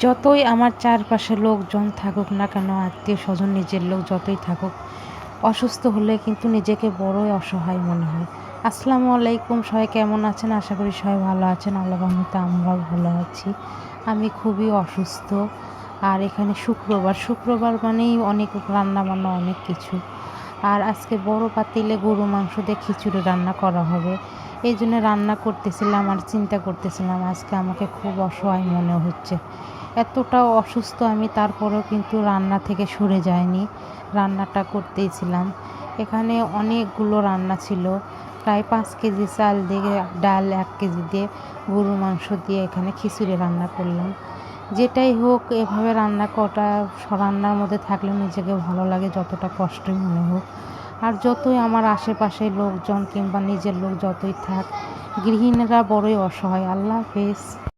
যতই আমার চারপাশে লোকজন থাকুক না কেন আত্মীয় স্বজন নিজের লোক যতই থাকুক, অসুস্থ হলে কিন্তু নিজেকে বড়ই অসহায় মনে হয়। আসসালামু আলাইকুম, সবাই কেমন আছেন? আশা করি সবাই ভালো আছেন। আল্লাহ রহমতে আমরাও ভালো আছি। আমি খুবই অসুস্থ। আর এখানে শুক্রবার শুক্রবার মানেই অনেক রান্না বান্না অনেক কিছু। আর আজকে বড় পাতিলে গরু মাংস দিয়ে খিচুড়ি রান্না করা হবে। এই জন্য রান্না করতেছিলাম আর চিন্তা করতেছিলাম, আজকে আমাকে খুব অসহায় মনে হচ্ছে। এতটাও অসুস্থ আমি, তারপরেও কিন্তু রান্না থেকে সরে যায়নি রান্নাটা করতেইছিলাম এখানে অনেকগুলো রান্না ছিল। প্রায় পাঁচ কেজি চাল দিয়ে, ডাল এক কেজি দিয়ে গরু মাংস দিয়ে এখানে খিচুড়ি রান্না করলাম। যেটাই হোক, এভাবে রান্না কটা রান্নার মধ্যে থাকলে নিজেকে ভালো লাগে যতটা কষ্টই মনে হোক। আর যতই আমার আশেপাশে লোকজন কিংবা নিজের লোক যতই থাক, গৃহিণীরা বড়ই অসহায়। আল্লাহ হাফেজ।